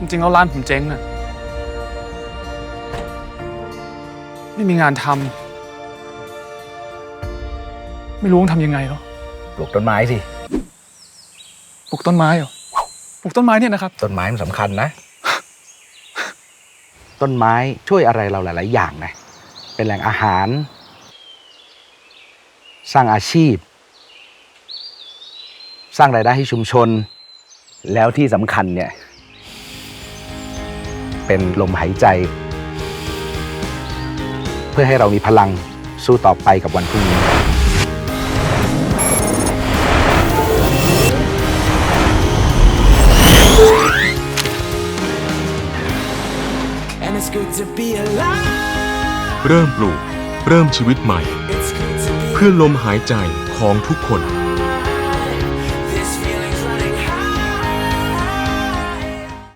จริงๆแล้วร้านผมเจ๊งอะไม่มีงานทำไม่รู้ต้องทำยังไงแล้วปลูกต้นไม้สิปลูกต้นไม้เหรอปลูกต้นไม้เนี่ยนะครับ ต้นไม้มันสำคัญนะ ต้นไม้ช่วยอะไรเราหลาย ๆ อย่างนะ เป็นแหล่งอาหาร สร้างอาชีพ สร้างรายได้ให้ชุมชน แล้วที่สำคัญเนี่ย เป็นลมหายใจ เพื่อให้เรามีพลังสู้ต่อไปกับวันพรุ่งนี้ And it's good to be alive. เริ่มปลูก เริ่มชีวิตใหม่ It's good to be เพื่อลมหายใจของทุกคน